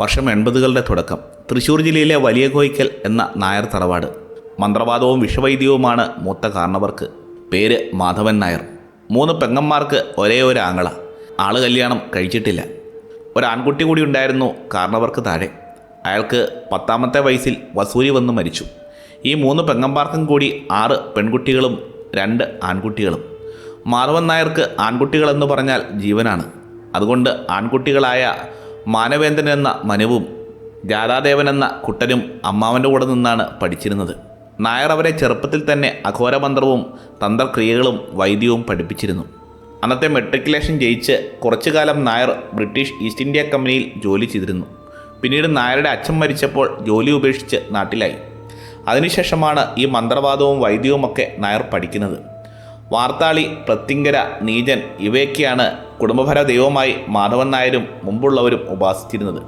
വർഷം എൺപതുകളുടെ തുടക്കം. തൃശ്ശൂർ ജില്ലയിലെ വലിയ കോയിക്കൽ എന്ന നായർ തറവാട്. മന്ത്രവാദവും വിഷവൈദ്യവുമാണ് മൂത്ത കാരണവർക്ക് പേര് മാധവൻ നായർ. മൂന്ന് പെങ്ങന്മാർക്ക് ഒരേ ഒരു ആങ്ങള. ആൾ കല്യാണം കഴിച്ചിട്ടില്ല. ഒരാൺകുട്ടി കൂടി ഉണ്ടായിരുന്നു കാരണവർക്ക് താഴെ. അയാൾക്ക് പത്താമത്തെ വയസ്സിൽ വസൂരി വന്ന് മരിച്ചു. ഈ മൂന്ന് പെങ്ങന്മാർക്കും കൂടി ആറ് പെൺകുട്ടികളും രണ്ട് ആൺകുട്ടികളും. മാധവൻ നായർക്ക് ആൺകുട്ടികളെന്ന് പറഞ്ഞാൽ ജീവനാണ്. അതുകൊണ്ട് ആൺകുട്ടികളായ മാനവേന്ദ്രൻ എന്ന മനുവും ജാലാദേവൻ എന്ന കുട്ടനും അമ്മാവന്റെ കൂടെ നിന്നാണ് പഠിച്ചിരുന്നത്. നായർ അവരെ ചെറുപ്പത്തിൽ തന്നെ അഘോരമന്ത്രവും തന്ത്രക്രിയകളും വൈദ്യവും പഠിപ്പിച്ചിരുന്നു. അന്നത്തെ മെട്രിക്കുലേഷൻ ജയിച്ച് കുറച്ചു കാലം നായർ ബ്രിട്ടീഷ് ഈസ്റ്റ് ഇന്ത്യ കമ്പനിയിൽ ജോലി ചെയ്തിരുന്നു. പിന്നീട് നായരുടെ അച്ഛൻ മരിച്ചപ്പോൾ ജോലി ഉപേക്ഷിച്ച് നാട്ടിലായി. അതിനുശേഷമാണ് ഈ മന്ത്രവാദവും വൈദ്യവുമൊക്കെ നായർ പഠിക്കുന്നത്. വാർത്താളി പ്രത്തിങ്കര നീജൻ ഇവയൊക്കെയാണ് കുടുംബഭര ദൈവമായി മാധവൻ നായരും മുമ്പുള്ളവരും ഉപാസിച്ചിരുന്നത്.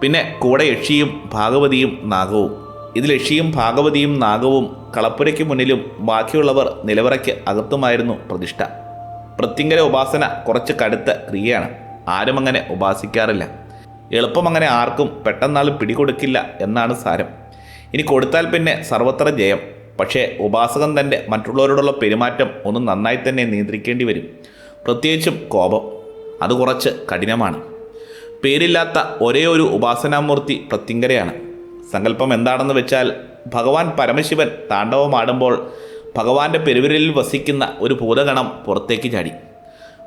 പിന്നെ കൂടെ യക്ഷിയും ഭാഗവതിയും നാഗവും. ഇതിൽ യക്ഷിയും ഭാഗവതിയും നാഗവും കളപ്പുരയ്ക്ക് മുന്നിലും ബാക്കിയുള്ളവർ നിലവറയ്ക്ക് അകത്തുമായിരുന്നു പ്രതിഷ്ഠ. പ്രത്യങ്കര ഉപാസന കുറച്ച് കടുത്ത ക്രിയയാണ്. ആരും അങ്ങനെ ഉപാസിക്കാറില്ല. എളുപ്പം അങ്ങനെ ആർക്കും പെട്ടെന്നാൾ പിടികൊടുക്കില്ല എന്നാണ് സാരം. ഇനി കൊടുത്താൽ പിന്നെ സർവത്ര ജയം. പക്ഷേ ഉപാസകൻ തന്റെ മറ്റുള്ളവരോടുള്ള പെരുമാറ്റം ഒന്ന് നന്നായി തന്നെ നിയന്ത്രിക്കേണ്ടി വരും. പ്രത്യേകിച്ചും കോപം. അത് കുറച്ച് കഠിനമാണ്. പേരില്ലാത്ത ഒരേ ഒരു ഉപാസനാമൂർത്തി പ്രത്യങ്കരയാണ്. സങ്കല്പം എന്താണെന്ന് വെച്ചാൽ ഭഗവാൻ പരമശിവൻ താണ്ഡവമാടുമ്പോൾ ഭഗവാന്റെ പെരുവിരലിൽ വസിക്കുന്ന ഒരു ഭൂതഗണം പുറത്തേക്ക് ചാടി.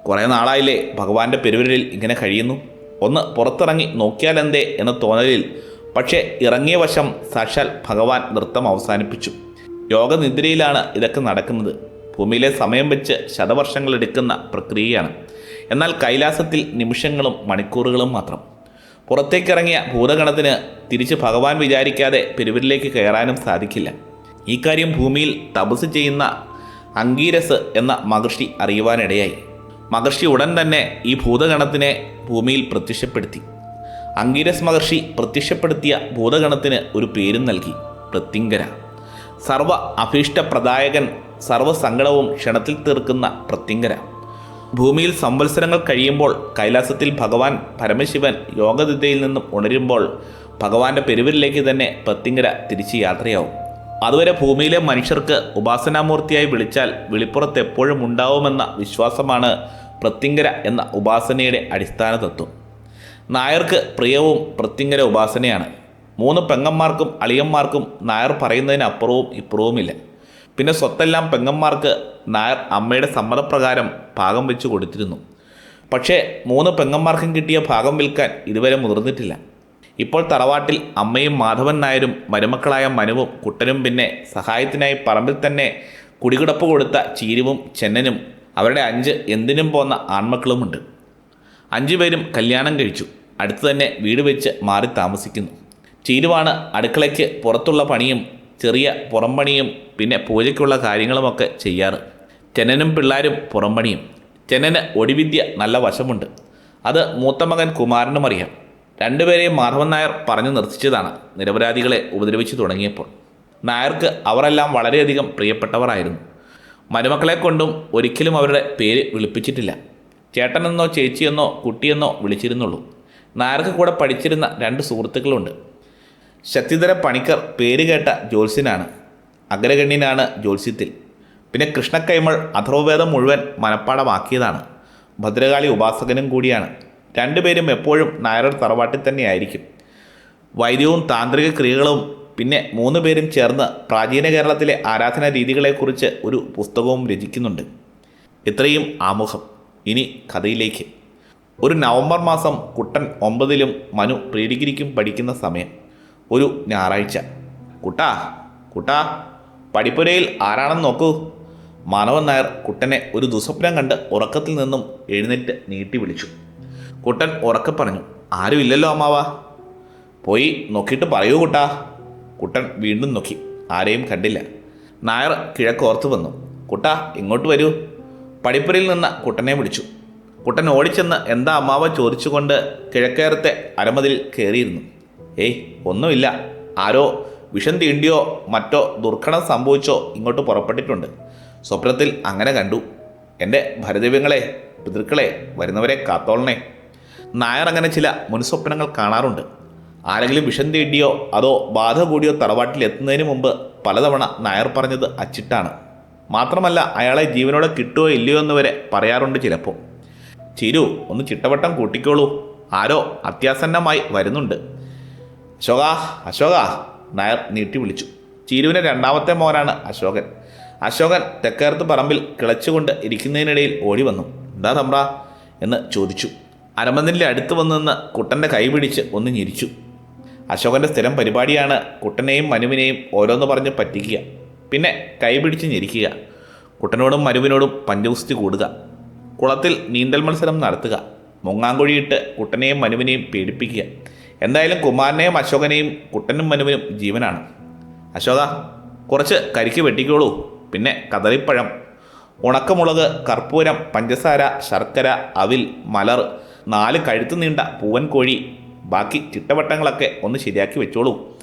കുറേ നാളായില്ലേ ഭഗവാന്റെ പെരുവിരലിൽ ഇങ്ങനെ കഴിയുന്നു. ഒന്ന് പുറത്തിറങ്ങി നോക്കിയാലെന്തേ എന്ന തോന്നലിൽ. പക്ഷേ ഇറങ്ങിയ വശം സാക്ഷാൽ ഭഗവാൻ നൃത്തം അവസാനിപ്പിച്ചു. യോഗനിദ്രയിലാണ് ഇതൊക്കെ നടക്കുന്നത്. ഭൂമിയിലെ സമയം വെച്ച് ശതവർഷങ്ങൾ എടുക്കുന്ന പ്രക്രിയയാണ്. എന്നാൽ കൈലാസത്തിൽ നിമിഷങ്ങളും മണിക്കൂറുകളും മാത്രം. പുറത്തേക്കിറങ്ങിയ ഭൂതഗണത്തിന് തിരിച്ച് ഭഗവാൻ വിചാരിക്കാതെ പെരുവിലേക്ക് കയറാനും സാധിക്കില്ല. ഈ കാര്യം ഭൂമിയിൽ തപസ് ചെയ്യുന്ന അങ്കീരസ് എന്ന മഹർഷി അറിയുവാനിടയായി. മഹർഷി ഉടൻ തന്നെ ഈ ഭൂതഗണത്തിനെ ഭൂമിയിൽ പ്രത്യക്ഷപ്പെടുത്തി. അങ്കീരസ് മഹർഷി പ്രത്യക്ഷപ്പെടുത്തിയ ഭൂതഗണത്തിന് ഒരു പേരും നൽകി പ്രത്യങ്കര സർവ അഭീഷ്ടപ്രദായകൻ സർവസങ്കടവും ക്ഷണത്തിൽ തീർക്കുന്ന പ്രത്യങ്കര. ഭൂമിയിൽ സംവത്സരങ്ങൾ കഴിയുമ്പോൾ കൈലാസത്തിൽ ഭഗവാൻ പരമശിവൻ യോഗദിതയിൽ നിന്നും ഉണരുമ്പോൾ ഭഗവാന്റെ പെരുവിലേക്ക് തന്നെ പ്രത്യങ്കര തിരിച്ച് യാത്രയാവും. അതുവരെ ഭൂമിയിലെ മനുഷ്യർക്ക് ഉപാസനാമൂർത്തിയായി വിളിച്ചാൽ വിളിപ്പുറത്ത് എപ്പോഴും ഉണ്ടാവുമെന്ന വിശ്വാസമാണ് പ്രത്യങ്കര എന്ന ഉപാസനയുടെ അടിസ്ഥാന തത്വം നായർക്ക് പ്രിയവും പ്രത്യങ്കര ഉപാസനയാണ്. മൂന്ന് പെങ്ങന്മാർക്കും അളിയന്മാർക്കും നായർ പറയുന്നതിനപ്പുറവും ഇപ്പുറവുമില്ല. പിന്നെ സ്വത്തെല്ലാം പെങ്ങന്മാർക്ക് നായർ അമ്മയുടെ സമ്മതപ്രകാരം ഭാഗം വെച്ച് കൊടുത്തിരുന്നു. പക്ഷേ മൂന്ന് പെങ്ങന്മാർക്കും കിട്ടിയ ഭാഗം വിൽക്കാൻ ഇതുവരെ മുതിർന്നിട്ടില്ല. ഇപ്പോൾ തറവാട്ടിൽ അമ്മയും മാധവൻ നായരും മരുമക്കളായ മനുവും കുട്ടനും പിന്നെ സഹായത്തിനായി പറമ്പിൽ തന്നെ കുടികിടപ്പ് കൊടുത്ത ചീരുവും ചെന്നനും അവരുടെ അഞ്ച് എന്തിനും പോന്ന ആൺമക്കളുമുണ്ട്. അഞ്ചു പേരും കല്യാണം കഴിച്ചു. അടുത്തു തന്നെ വീട് വെച്ച് മാറി താമസിക്കുന്നു. ചീരുവാണ് അടുക്കളയ്ക്ക് പുറത്തുള്ള പണിയും ചെറിയ പുറംപണിയും പിന്നെ പൂജയ്ക്കുള്ള കാര്യങ്ങളുമൊക്കെ ചെയ്യാറ്. ചെന്നനും പിള്ളാരും പുറംപണിയും. ചെന്നന് ഒടിവിദ്യ നല്ല വശമുണ്ട്. അത് മൂത്ത മകൻ കുമാരനും അറിയാം. രണ്ടുപേരെയും മാധവൻ നായർ പറഞ്ഞു നിർത്തിച്ചതാണ് നിരപരാധികളെ ഉപദ്രവിച്ചു തുടങ്ങിയപ്പോൾ. നായർക്ക് അവരെല്ലാം വളരെയധികം പ്രിയപ്പെട്ടവരായിരുന്നു. മരുമക്കളെ കൊണ്ടും ഒരിക്കലും അവരുടെ പേര് വിളിപ്പിച്ചിട്ടില്ല. ചേട്ടനെന്നോ ചേച്ചിയെന്നോ കുട്ടിയെന്നോ വിളിച്ചിരുന്നുള്ളൂ. നായർക്ക് കൂടെ പഠിച്ചിരുന്ന രണ്ട് സുഹൃത്തുക്കളുണ്ട്. ശക്തിധര പണിക്കർ പേര് കേട്ട ജ്യോത്സ്യനാണ്. അഗ്രഗണ്യനാണ് ജ്യോത്സ്യത്തിൽ. പിന്നെ കൃഷ്ണക്കൈമൾ അഥർവവേദം മുഴുവൻ മനപ്പാടമാക്കിയതാണ് ഭദ്രകാളി ഉപാസകനും കൂടിയാണ്. രണ്ടുപേരും എപ്പോഴും നായരർ തറവാട്ടിൽ തന്നെയായിരിക്കും. വൈദ്യവും താന്ത്രിക ക്രിയകളും പിന്നെ മൂന്ന് പേരും ചേർന്ന് പ്രാചീന കേരളത്തിലെ ആരാധനാ രീതികളെക്കുറിച്ച് ഒരു പുസ്തകവും രചിക്കുന്നുണ്ട്. ഇത്രയും ആമുഖം. ഇനി കഥയിലേക്ക്. ഒരു നവംബർ മാസം കുട്ടൻ ഒമ്പതിലും മനു പ്രീ ഡിഗ്രിക്കും പഠിക്കുന്ന സമയം. ഒരു ഞായറാഴ്ച. കുട്ടാ കുട്ടാ പടിപ്പുരയിൽ ആരാണെന്ന് നോക്കൂ. മാനവൻ നായർ കുട്ടനെ ഒരു ദുസ്വപ്നം കണ്ട് ഉറക്കത്തിൽ നിന്നും എഴുന്നേറ്റ് നീട്ടി വിളിച്ചു. കുട്ടൻ ഉറക്കെ പറഞ്ഞു ആരുമില്ലല്ലോ അമ്മാവ. പോയി നോക്കിയിട്ട് പറയൂ കുട്ടാ. കുട്ടൻ വീണ്ടും നോക്കി ആരെയും കണ്ടില്ല. നായർ കിഴക്കോർത്ത് വന്നു കുട്ടാ ഇങ്ങോട്ട് വരൂ. പടിപ്പുരയിൽ നിന്ന് കുട്ടനെ വിളിച്ചു. കുട്ടൻ ഓടിച്ചെന്ന് എന്താ അമ്മാവ ചോദിച്ചുകൊണ്ട് കിഴക്കേറത്തെ അരമതിൽ കയറിയിരുന്നു ഏയ് ഒന്നുമില്ല. ആരോ വിഷം തീണ്ടിയോ മറ്റോ ദുർഘടം സംഭവിച്ചോ ഇങ്ങോട്ട് പുറപ്പെട്ടിട്ടുണ്ട്. സ്വപ്നത്തിൽ അങ്ങനെ കണ്ടു. എന്റെ ഭരദൈവങ്ങളെ പിതൃക്കളെ വരുന്നവരെ കാത്തോളണേ. നായർ അങ്ങനെ ചില മുൻസ്വപ്നങ്ങൾ കാണാറുണ്ട്. ആരെങ്കിലും വിഷം തീണ്ടിയോ അതോ ബാധ കൂടിയോ തറവാട്ടിൽ എത്തുന്നതിന് മുമ്പ് പലതവണ നായർ പറഞ്ഞത് അച്ചിട്ടാണ്. മാത്രമല്ല അയാളെ ജീവനോടെ കിട്ടുമോ ഇല്ലയോ എന്ന് വരെ പറയാറുണ്ട് ചിലപ്പോൾ. ചിരു ഒന്ന് ചിട്ടവട്ടം കൂട്ടിക്കോളൂ. ആരോ അത്യാസന്നമായി വരുന്നുണ്ട്. അശോക അശോക. നായർ നീട്ടി വിളിച്ചു. ചീരുവിന്റെ രണ്ടാമത്തെ മോനാണ് അശോകൻ. അശോകൻ തെക്കേർത്ത് പറമ്പിൽ കിളച്ചുകൊണ്ട് ഇരിക്കുന്നതിനിടയിൽ ഓടി വന്നു. എന്താ തമ്പ്ര? എന്ന് ചോദിച്ചു. അരമന്തിന്റെ അടുത്ത് വന്നു നിന്ന് കുട്ടന്റെ കൈ പിടിച്ച് ഒന്ന് ഞിരിച്ചു. അശോകന്റെ സ്ഥിരം പരിപാടിയാണ് കുട്ടനെയും മനുവിനെയും ഓരോന്ന് പറഞ്ഞ് പറ്റിക്കുക. പിന്നെ കൈപിടിച്ച് ഞെരിക്കുക. കുട്ടനോടും മനുവിനോടും പഞ്ചഗുസ്തി കൂടുക. കുളത്തിൽ നീന്തൽ മത്സരം നടത്തുക. മുങ്ങാങ്കുഴിയിട്ട് കുട്ടനെയും മനുവിനെയും പേടിപ്പിക്കുക. എന്തായാലും കുമാരനെയും അശോകനെയും കുട്ടനും മനുവിനും ജീവനാണ്. അശോക കുറച്ച് കരിക്ക് വെട്ടിക്കോളൂ. പിന്നെ കദളിപ്പഴം ഉണക്കമുളക് കർപ്പൂരം പഞ്ചസാര ശർക്കര അവിൽ മലർ നാല് കഴുത്ത് നീണ്ട പൂവൻ കോഴി ബാക്കി ചിട്ടവട്ടങ്ങളൊക്കെ ഒന്ന് ശരിയാക്കി വെച്ചോളൂ.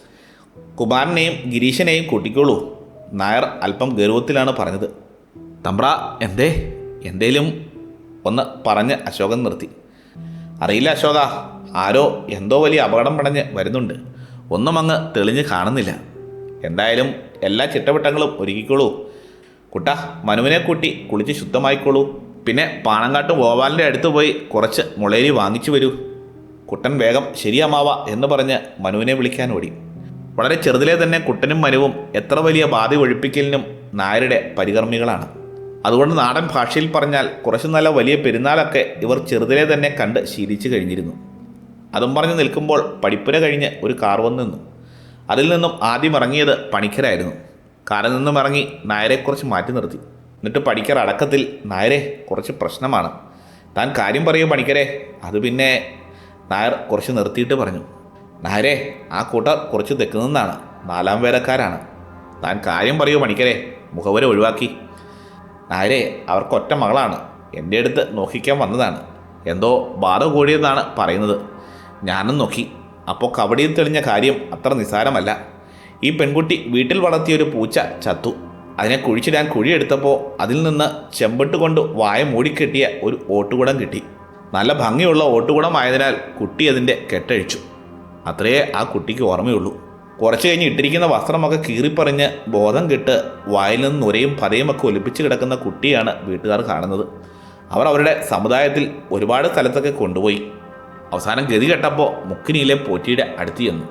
കുമാരനെയും ഗിരീശനെയും കൂട്ടിക്കോളൂ. നായർ അല്പം ഗൗരവത്തിലാണ് പറഞ്ഞത്. തമ്പ്ര എന്തേ? എന്തേലും ഒന്ന് പറഞ്ഞ് അശോകൻ നിർത്തി. അറിയില്ല അശോക. ആരോ എന്തോ വലിയ അപകടം പടഞ്ഞ് വരുന്നുണ്ട്. ഒന്നും അങ്ങ് തെളിഞ്ഞ് കാണുന്നില്ല. എന്തായാലും എല്ലാ ചിട്ടവട്ടങ്ങളും ഒരുക്കിക്കോളൂ. കുട്ട മനുവിനെ കൂട്ടി കുളിച്ച് ശുദ്ധമായിക്കോളൂ. പിന്നെ പാണങ്കാട്ട് ഗോപാലിന്റെ അടുത്ത് പോയി കുറച്ച് മുളേരി വാങ്ങിച്ചു വരൂ. കുട്ടൻ വേഗം ശരിയാമാവ എന്ന് പറഞ്ഞ് മനുവിനെ വിളിക്കാൻ ഓടി. വളരെ ചെറുതിലെ തന്നെ കുട്ടനും മനുവും എത്ര വലിയ ബാധ ഒഴിപ്പിക്കലിനും നായരുടെ പരികർമ്മികളാണ്. അതുകൊണ്ട് നാടൻ ഭാഷയിൽ പറഞ്ഞാൽ കുറച്ച് നല്ല വലിയ പെരുന്നാളൊക്കെ ഇവർ ചെറുതിലെ തന്നെ കണ്ട് ശീലിച്ചു കഴിഞ്ഞിരുന്നു. അതും പറഞ്ഞ് നിൽക്കുമ്പോൾ പഠിപ്പുര കഴിഞ്ഞ് ഒരു കാർ വന്നു നിന്നു. അതിൽ നിന്നും ആദ്യം ഇറങ്ങിയത് പണിക്കരായിരുന്നു. കാറിൽ നിന്നും ഇറങ്ങി നായരെ കുറച്ച് മാറ്റി നിർത്തി. എന്നിട്ട് പണിക്കർ അടക്കത്തിൽ നായരെ കുറച്ച് പ്രശ്നമാണ്. താൻ കാര്യം പറയൂ പണിക്കരെ. അത് പിന്നെ നായർ കുറച്ച് നിർത്തിയിട്ട് പറഞ്ഞു. നായരെ ആ കൂട്ടർ കുറച്ച് തെക്ക് നിന്നാണ്. നാലാം വേലക്കാരാണ്. താൻ കാര്യം പറയൂ പണിക്കരെ. മുഖവര ഒഴിവാക്കി. നായരെ അവർക്ക് ഒറ്റ മകളാണ്. എന്റെ അടുത്ത് നോക്കിക്കാൻ വന്നതാണ്. എന്തോ ബാധ കൂടിയതാണ് പറയുന്നത്. ഞാനും നോക്കി. അപ്പോൾ കബഡിയിൽ തെളിഞ്ഞ കാര്യം അത്ര നിസ്സാരമല്ല. ഈ പെൺകുട്ടി വീട്ടിൽ വളർത്തിയ ഒരു പൂച്ച ചത്തു. അതിനെ കുഴിച്ചിടാൻ കുഴിയെടുത്തപ്പോൾ അതിൽ നിന്ന് ചെമ്പട്ട് കൊണ്ട് വായ മൂടിക്കെട്ടിയ ഒരു ഓട്ടുകുടം കിട്ടി. നല്ല ഭംഗിയുള്ള ഓട്ടുകുടമായതിനാൽ കുട്ടി അതിന്റെ കെട്ടഴിച്ചു. അത്രയേ ആ കുട്ടിക്ക് ഓർമ്മയുള്ളൂ. കുറച്ച് കഴിഞ്ഞ് ഇട്ടിരിക്കുന്ന വസ്ത്രമൊക്കെ കീറിപ്പറിഞ്ഞ് ബോധം കെട്ട് വായിൽ നിന്ന് നുരയും പതയുമൊക്കെ ഒലിപ്പിച്ച് കിടക്കുന്ന കുട്ടിയാണ് വീട്ടുകാർ കാണുന്നത്. അവർ അവരുടെ സമുദായത്തിൽ ഒരുപാട് സ്ഥലത്തൊക്കെ കൊണ്ടുപോയി. അവസാനം ഗതി കെട്ടപ്പോൾ മുക്കിനിയിലെ പോറ്റിയുടെ അടുത്ത് ചെന്നു.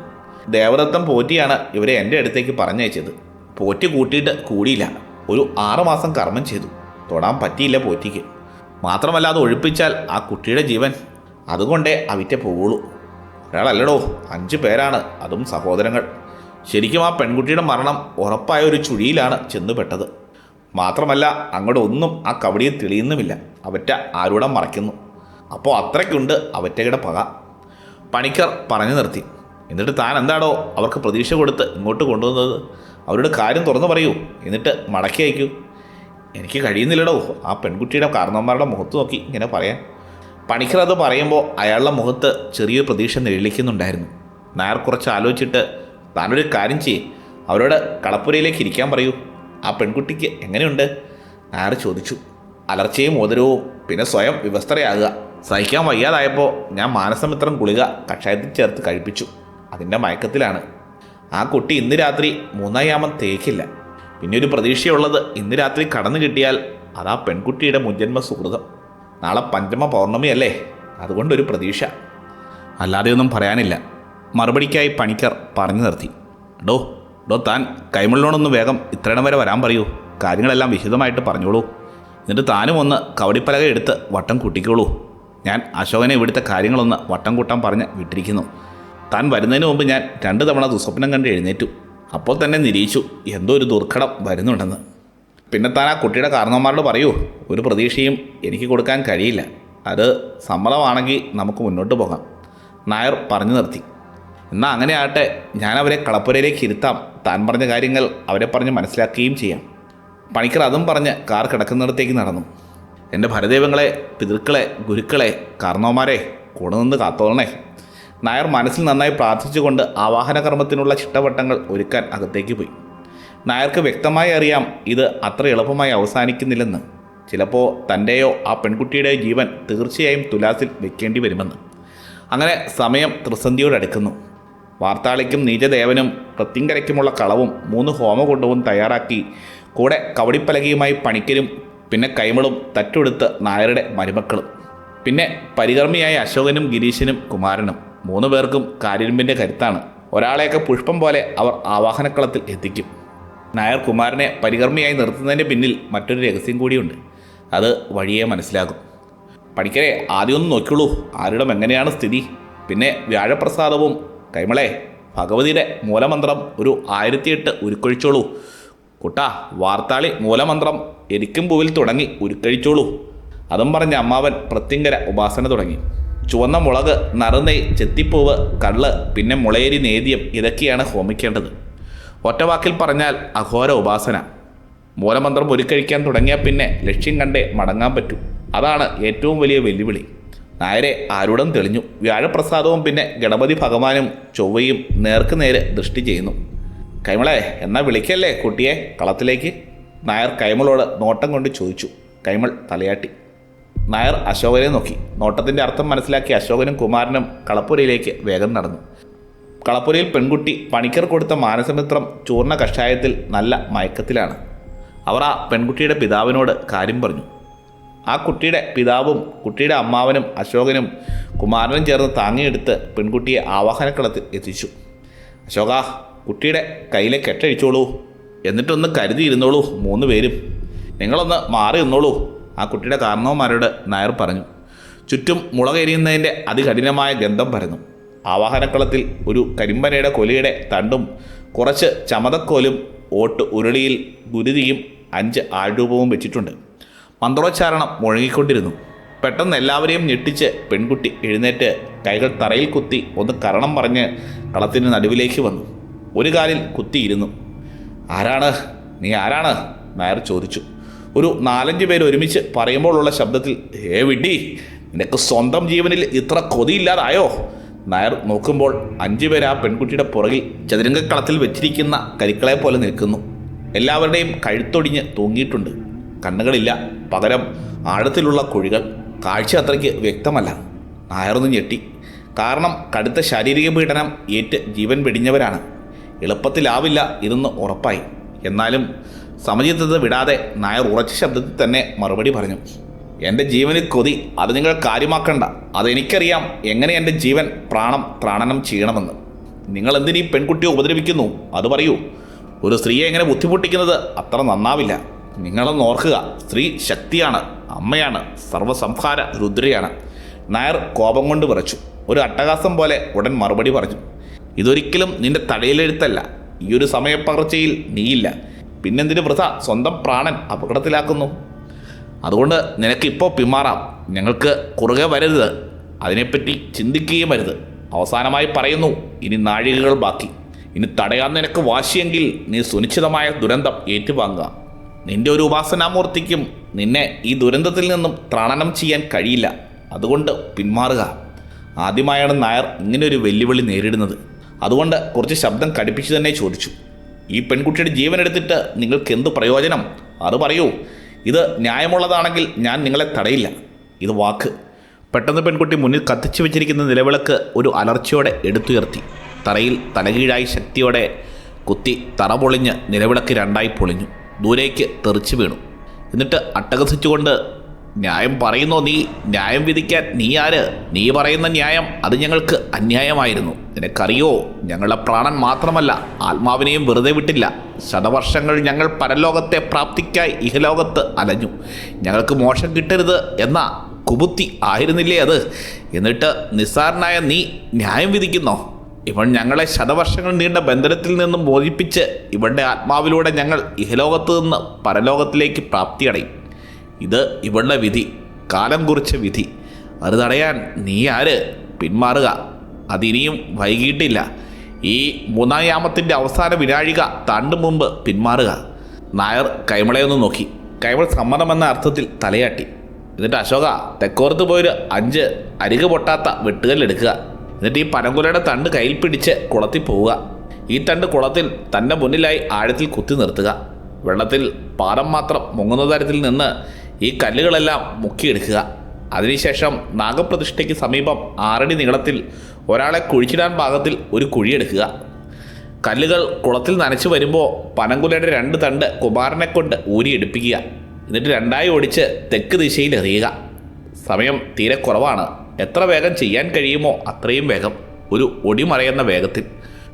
ദേവദത്തം പോറ്റിയാണ് ഇവരെ എന്റെ അടുത്തേക്ക് പറഞ്ഞയച്ചത്. പോറ്റി കൂട്ടിയിട്ട് കൂടിയില്ല. ഒരു ആറുമാസം കർമ്മം ചെയ്തു. തൊടാൻ പറ്റിയില്ല പോറ്റിക്ക്. മാത്രമല്ല അത് ഒഴിപ്പിച്ചാൽ ആ കുട്ടിയുടെ ജീവൻ അതുകൊണ്ടേ അവിറ്റ പോവുള്ളൂ. ഒരാളല്ലടോ അഞ്ച് പേരാണ് അതും സഹോദരങ്ങൾ. ശരിക്കും ആ പെൺകുട്ടിയുടെ മരണം ഉറപ്പായ ഒരു ചുഴിയിലാണ് ചെന്നുപെട്ടത്. മാത്രമല്ല അങ്ങോട്ട് ഒന്നും ആ കബഡിയിൽ തെളിയുന്നുമില്ല. അവറ്റ ആരൂടം മറയ്ക്കുന്നു. അപ്പോൾ അത്രയ്ക്കുണ്ട് അവറ്റയുടെ പക. പണിക്കർ പറഞ്ഞു നിർത്തി. എന്നിട്ട് താൻ എന്താണോ അവർക്ക് പ്രതീക്ഷ കൊടുത്ത് ഇങ്ങോട്ട് കൊണ്ടുവന്നത്? അവരുടെ കാര്യം തുറന്നു പറയൂ. എന്നിട്ട് മടക്കി അയക്കൂ. എനിക്ക് കഴിയുന്നില്ലടോ. ആ പെൺകുട്ടിയുടെ കാരണവന്മാരുടെ മുഖത്ത് നോക്കി ഇങ്ങനെ പറയാൻ. പണിക്കർ അത് പറയുമ്പോൾ അയാളുടെ മുഖത്ത് ചെറിയ പ്രതീക്ഷ നിഴലിക്കുന്നുണ്ടായിരുന്നു. നായർ കുറച്ച് ആലോചിച്ചിട്ട് താനൊരു കാര്യം ചെയ്യേ. അവരോട് കളപ്പുരയിലേക്ക് ഇരിക്കാൻ പറയൂ. ആ പെൺകുട്ടിക്ക് എങ്ങനെയുണ്ട്? നായർ ചോദിച്ചു. അലർച്ചയും മോതിരവും പിന്നെ സ്വയം വിവസ്ത്രയാകുക സഹിക്കാൻ വയ്യാതായപ്പോൾ ഞാൻ മാനസമിത്രം ഗുളിക കഷായത്തിൽ ചേർത്ത് കഴിപ്പിച്ചു. അതിന്റെ മയക്കത്തിലാണ്. ആ കുട്ടി ഇന്ന് രാത്രി മൂന്നായാമം തേക്കില്ല. പിന്നെ ഒരു പ്രതീക്ഷയുള്ളത് ഇന്ന് രാത്രി കടന്നു കിട്ടിയാൽ അതാ പെൺകുട്ടിയുടെ മുൻജന്മ സുഹൃതം. നാളെ പഞ്ചമ പൗർണമിയല്ലേ? അതുകൊണ്ടൊരു പ്രതീക്ഷ. അല്ലാതെയൊന്നും പറയാനില്ല. മറുപടിക്കായി പണിക്കർ പറഞ്ഞു നിർത്തി. ഡോ ഡോ താൻ കൈമുള്ളോണൊന്ന് വേഗം ഇത്രയിടം വരെ വരാൻ പറയൂ. കാര്യങ്ങളെല്ലാം വിശദമായിട്ട് പറഞ്ഞോളൂ. എന്നിട്ട് താനും ഒന്ന് കവടിപ്പലക എടുത്ത് വട്ടം കൂട്ടിക്കോളൂ. ഞാൻ അശോകനെ ഇവിടുത്തെ കാര്യങ്ങളൊന്ന് വട്ടം കൂട്ടാൻ പറഞ്ഞ് വിട്ടിരിക്കുന്നു. താൻ വരുന്നതിന് മുമ്പ് ഞാൻ രണ്ട് തവണ ദുസ്വപ്നം കണ്ട് എഴുന്നേറ്റു. അപ്പോൾ തന്നെ നിരീക്ഷിച്ചു എന്തോ ഒരു ദുർഘടം വരുന്നുണ്ടെന്ന്. പിന്നെ താൻ ആ കുട്ടിയുടെ കാരണവന്മാരോട് പറയൂ ഒരു പ്രതീക്ഷയും എനിക്ക് കൊടുക്കാൻ കഴിയില്ല. അത് സമ്മതമാണെങ്കിൽ നമുക്ക് മുന്നോട്ട് പോകാം. നായർ പറഞ്ഞു നിർത്തി. എന്നാൽ അങ്ങനെ ആകട്ടെ ഞാൻ അവരെ കളപ്പുരയിലേക്ക് ഇരുത്താം. താൻ പറഞ്ഞ കാര്യങ്ങൾ അവരെ പറഞ്ഞ് മനസ്സിലാക്കുകയും ചെയ്യാം. പണിക്കർ അതും പറഞ്ഞ് കാർ കിടക്കുന്നിടത്തേക്ക് നടന്നു. എന്റെ ഭരദേവങ്ങളെ പിതൃക്കളെ ഗുരുക്കളെ കാർണവന്മാരെ കൂടെ നിന്ന് കാത്തോളണേ. നായർ മനസ്സിൽ നന്നായി പ്രാർത്ഥിച്ചുകൊണ്ട് ആവാഹന കർമ്മത്തിനുള്ള ചിട്ടവട്ടങ്ങൾ ഒരുക്കാൻ അകത്തേക്ക് പോയി. നായർക്ക് വ്യക്തമായി അറിയാം ഇത് അത്ര എളുപ്പമായി അവസാനിക്കുന്നില്ലെന്ന്. ചിലപ്പോൾ തന്റെയോ ആ പെൺകുട്ടിയുടെയോ ജീവൻ തീർച്ചയായും തുലാസിൽ വെക്കേണ്ടി വരുമെന്ന്. അങ്ങനെ സമയം ത്രിസന്ധിയോട് അടുക്കുന്നു. വാർത്താളിക്കും നീചദേവനും പ്രത്യങ്കരയ്ക്കുമുള്ള കളവും മൂന്ന് ഹോമകുണ്ടവും തയ്യാറാക്കി കൂടെ കവടിപ്പലകയുമായി പണിക്കരും പിന്നെ കൈമളും തട്ടുകൊടുത്ത് നായരുടെ മരുമക്കളും. പിന്നെ പരികർമ്മിയായ അശോകനും ഗിരീശനും കുമാരനും മൂന്ന് പേർക്കും കാരിരുമ്പിന്റെ കരുത്താണ്. ഒരാളെയൊക്കെ പുഷ്പം പോലെ അവർ ആവാഹനക്കളത്തിൽ എത്തിക്കും. നായർ കുമാരനെ പരികർമ്മിയായി നിർത്തുന്നതിന്റെ പിന്നിൽ മറ്റൊരു രഹസ്യം കൂടിയുണ്ട്. അത് വഴിയെ മനസ്സിലാകും. പണിക്കരെ ആദ്യം ഒന്ന് നോക്കിയുള്ളൂ ആരുടെ എങ്ങനെയാണ് സ്ഥിതി? പിന്നെ വ്യാഴപ്രസാദവും കൈമളെ ഭഗവതിയുടെ മൂലമന്ത്രം ഒരു ആയിരത്തിയെട്ട് ഉരുക്കൊഴിച്ചോളൂ. കുട്ടാ വാർത്താളി മൂലമന്ത്രം. എരിക്കും പൂവിൽ തുടങ്ങി ഉരുക്കഴിച്ചോളൂ. അതും പറഞ്ഞ അമ്മാവൻ പ്രത്യങ്കര ഉപാസന തുടങ്ങി. ചുവന്ന മുളക് നറുനെയ് ചെത്തിപ്പൂവ് കള്ള് പിന്നെ മുളയേരി നേദ്യം ഇതൊക്കെയാണ് ഹോമിക്കേണ്ടത്. ഒറ്റവാക്കിൽ പറഞ്ഞാൽ അഘോര ഉപാസന. മൂലമന്ത്രം ഒരുക്കഴിക്കാൻ തുടങ്ങിയാൽ പിന്നെ ലക്ഷ്യം കണ്ടേ മടങ്ങാൻ പറ്റൂ. അതാണ് ഏറ്റവും വലിയ വെല്ലുവിളി. നായരെ ആരുടം തെളിഞ്ഞു. വ്യാഴപ്രസാദവും പിന്നെ ഗണപതി ഭഗവാനും ചൊവ്വയും നേർക്കുനേരെ ദൃഷ്ടി ചെയ്യുന്നു. കൈമളെ എന്നാ വിളിക്കല്ലേ കുട്ടിയെ? കളത്തിലേക്ക്. നായർ കൈമളോട് നോട്ടം കൊണ്ട് ചോദിച്ചു. കൈമൾ തലയാട്ടി. നായർ അശോകനെ നോക്കി. നോട്ടത്തിന്റെ അർത്ഥം മനസ്സിലാക്കി അശോകനും കുമാരനും കളപ്പുരയിലേക്ക് വേഗം നടന്നു. കളപ്പുരയിൽ പെൺകുട്ടി പണിക്കർ കൊടുത്ത മാനസമിത്രം ചൂർണ കഷായത്തിൽ നല്ല മയക്കത്തിലാണ്. അവർ ആ പെൺകുട്ടിയുടെ പിതാവിനോട് കാര്യം പറഞ്ഞു. ആ കുട്ടിയുടെ പിതാവും കുട്ടിയുടെ അമ്മാവനും അശോകനും കുമാരനും ചേർന്ന് താങ്ങിയെടുത്ത് പെൺകുട്ടിയെ ആവാഹനക്കളത്തിൽ എത്തിച്ചു. അശോക കുട്ടിയുടെ കയ്യിലെ കെട്ടഴിച്ചോളൂ. എന്നിട്ടൊന്ന് കരുതിയിരുന്നോളൂ മൂന്ന് പേരും. നിങ്ങളൊന്ന് മാറി നിന്നോളൂ ആ കുട്ടിയുടെ കാരണവന്മാരോട് നായർ പറഞ്ഞു. ചുറ്റും മുളകരിയുന്നതിന്റെ അതികഠിനമായ ഗന്ധം പരന്നു. ആവാഹനക്കളത്തിൽ ഒരു കരിമ്പനയുടെ കൊലിയുടെ തണ്ടും കുറച്ച് ചമതക്കോലും ഓട്ട് ഉരുളിയിൽ ഗുരുതിയും അഞ്ച് ആൾരൂപവും വെച്ചിട്ടുണ്ട്. മന്ത്രോച്ചാരണം മുഴങ്ങിക്കൊണ്ടിരുന്നു. പെട്ടെന്ന് എല്ലാവരെയും ഞെട്ടിച്ച് പെൺകുട്ടി എഴുന്നേറ്റ് കൈകൾ തറയിൽ കുത്തി ഒന്ന് കരണം പറഞ്ഞ് കളത്തിന് നടുവിലേക്ക് വന്നു. ഒരു കാലിൽ കുത്തിയിരുന്നു. ആരാണ്? നീ ആരാണ്? നായർ ചോദിച്ചു. ഒരു നാലഞ്ച് പേര് ഒരുമിച്ച് പറയുമ്പോഴുള്ള ശബ്ദത്തിൽ ഏ വിഡ്ഡി നിനക്ക് സ്വന്തം ജീവനിൽ ഇത്ര കൊതിയില്ലാതായോ? നായർ നോക്കുമ്പോൾ അഞ്ചു പേര് ആ പെൺകുട്ടിയുടെ പുറകിൽ ചതുരംഗക്കളത്തിൽ വെച്ചിരിക്കുന്ന കരിക്കളെ പോലെ നിൽക്കുന്നു. എല്ലാവരുടെയും കഴുത്തൊടിഞ്ഞ് തൂങ്ങിയിട്ടുണ്ട്. കണ്ണുകളില്ല പകരം ആഴത്തിലുള്ള കുഴികൾ. കാഴ്ച അത്രയ്ക്ക് വ്യക്തമല്ല. നായർന്ന് ഞെട്ടി. കാരണം കടുത്ത ശാരീരിക പീഡനം ഏറ്റ് ജീവൻ വെടിഞ്ഞവരാണ്. എളുപ്പത്തിലാവില്ല ഇതെന്ന് ഉറപ്പായി. എന്നാലും സമചിത്തത വിടാതെ നായർ ഉറച്ച ശബ്ദത്തിൽ തന്നെ മറുപടി പറഞ്ഞു. എന്റെ ജീവന് കൊതി അത് നിങ്ങൾ കാര്യമാക്കണ്ട. അതെനിക്കറിയാം എങ്ങനെ എന്റെ ജീവൻ പ്രാണം ത്രാണനം ചെയ്യണമെന്ന്. നിങ്ങൾ എന്തിനീ പെൺകുട്ടിയെ ഉപദ്രവിക്കുന്നു? അത് പറയൂ. ഒരു സ്ത്രീയെ എങ്ങനെ ബുദ്ധിമുട്ടിക്കുന്നത്? അത്ര നന്നാവില്ല. നിങ്ങളൊന്ന് ഓർക്കുക സ്ത്രീ ശക്തിയാണ് അമ്മയാണ് സർവസംഹാര രുദ്രയാണ്. നായർ കോപം കൊണ്ട് വിറച്ചു. ഒരു അട്ടഹാസം പോലെ ഉടൻ മറുപടി പറഞ്ഞു. ഇതൊരിക്കലും നിന്റെ തടയിലെഴുത്തല്ല ഈ ഒരു സമയപ്പകർച്ചയിൽ നീയില്ല. പിന്നെന്തിന് വൃഥ? സ്വന്തം പ്രാണൻ അപകടത്തിലാക്കുന്നു. അതുകൊണ്ട് നിനക്കിപ്പോൾ പിന്മാറാം ഞങ്ങൾക്ക് കുറുകെ വരരുത്. അതിനെപ്പറ്റി ചിന്തിക്കുകയും വരുത് അവസാനമായി പറയുന്നു ഇനി നാഴികകൾ ബാക്കി. ഇനി തടയാൻ നിനക്ക് വാശിയെങ്കിൽ നീ സുനിശ്ചിതമായ ദുരന്തം ഏറ്റുവാങ്ങുക. നിന്റെ ഒരു ഉപാസനാമൂർത്തിക്കും നിന്നെ ഈ ദുരന്തത്തിൽ നിന്നും ത്രാണനം ചെയ്യാൻ കഴിയില്ല. അതുകൊണ്ട് പിന്മാറുക. ആദ്യമായാണ് നായർ ഇങ്ങനെ ഒരു വെല്ലുവിളി നേരിടുന്നത്. അതുകൊണ്ട് കുറച്ച് ശബ്ദം കടുപ്പിച്ച് തന്നെ ചോദിച്ചു ഈ പെൺകുട്ടിയുടെ ജീവൻ എടുത്തിട്ട് നിങ്ങൾക്ക് എന്ത് പ്രയോജനം? അത് പറയൂ. ഇത് ന്യായമുള്ളതാണെങ്കിൽ ഞാൻ നിങ്ങളെ തടയില്ല. ഇത് വാക്ക്. പെട്ടെന്ന് പെൺകുട്ടി മുന്നിൽ കത്തിച്ചു വെച്ചിരിക്കുന്ന നിലവിളക്ക് ഒരു അലർച്ചയോടെ എടുത്തുയർത്തി. തറയിൽ തലകീഴായി ശക്തിയോടെ കുത്തി തറ പൊളിഞ്ഞ് നിലവിളക്ക് രണ്ടായി പൊളിഞ്ഞു. ദൂരേക്ക് തെറിച്ചു വീണു. എന്നിട്ട് അട്ടഹസിച്ചുകൊണ്ട് ന്യായം പറയുന്നോ നീ? ന്യായം വിധിക്കാൻ നീ ആര്? നീ പറയുന്ന ന്യായം അത് ഞങ്ങൾക്ക് അന്യായമായിരുന്നു. നിനക്കറിയോ ഞങ്ങളുടെ പ്രാണൻ മാത്രമല്ല ആത്മാവിനെയും വെറുതെ വിട്ടില്ല. ശതവർഷങ്ങൾ ഞങ്ങൾ പരലോകത്തെ പ്രാപ്തിക്കായി ഇഹലോകത്ത് അലഞ്ഞു. ഞങ്ങൾക്ക് മോശം കിട്ടരുത് എന്ന കുബുത്തി ആയിരുന്നില്ലേ അത്? എന്നിട്ട് നിസ്സാരനായ നീ ന്യായം വിധിക്കുന്നോ? ഇവൻ ഞങ്ങളെ ശതവർഷങ്ങൾ നീണ്ട ബന്ധനത്തിൽ നിന്നും മോചിപ്പിച്ച് ഇവളുടെ ആത്മാവിലൂടെ ഞങ്ങൾ ഇഹലോകത്ത് നിന്ന് പരലോകത്തിലേക്ക് പ്രാപ്തിയടയും. ഇത് ഇവളുടെ വിധി കാലം കുറിച്ച വിധി. അത് തടയാൻ നീ ആര്? പിന്മാറുക. അതിനിയും വൈകിട്ടില്ല. ഈ മൂന്നാം യാമത്തിന്റെ അവസാന വിനാഴിക താണ്ടും മുമ്പ് പിന്മാറുക. നായർ കൈമളയൊന്ന് നോക്കി. കൈമൾ സമ്മതമെന്ന അർത്ഥത്തിൽ തലയാട്ടി. എന്നിട്ട് അശോക തെക്കോർത്ത് പോയൊരു അഞ്ച് അരികു പൊട്ടാത്ത വെട്ടുകല്ലെടുക്കുക എന്നിട്ട് ഈ പനങ്കുലയുടെ തണ്ട് കയ്യിൽ പിടിച്ച് കുളത്തിൽ പോവുക. ഈ തണ്ട് കുളത്തിൽ തന്റെ മുന്നിലായി ആഴത്തിൽ കുത്തി നിർത്തുക. വെള്ളത്തിൽ പാറം മാത്രം മുങ്ങുന്ന തരത്തിൽ നിന്ന് ഈ കല്ലുകളെല്ലാം മുക്കിയെടുക്കുക. അതിനുശേഷം നാഗപ്രതിഷ്ഠയ്ക്ക് സമീപം ആറടി നീളത്തിൽ ഒരാളെ കുഴിച്ചിടാൻ ഭാഗത്തിൽ ഒരു കുഴിയെടുക്കുക. കല്ലുകൾ കുളത്തിൽ നനച്ചു വരുമ്പോൾ പനങ്കുലയുടെ രണ്ട് തണ്ട് കുമാരനെ കൊണ്ട് ഊരിയെടുപ്പിക്കുക. എന്നിട്ട് രണ്ടായി ഓടിച്ച് തെക്ക് ദിശയിൽ എറിയുക. സമയം തീരെ കുറവാണ്. എത്ര വേഗം ചെയ്യാൻ കഴിയുമോ അത്രയും വേഗം. ഒരു ഒടിമറയുന്ന വേഗത്തിൽ.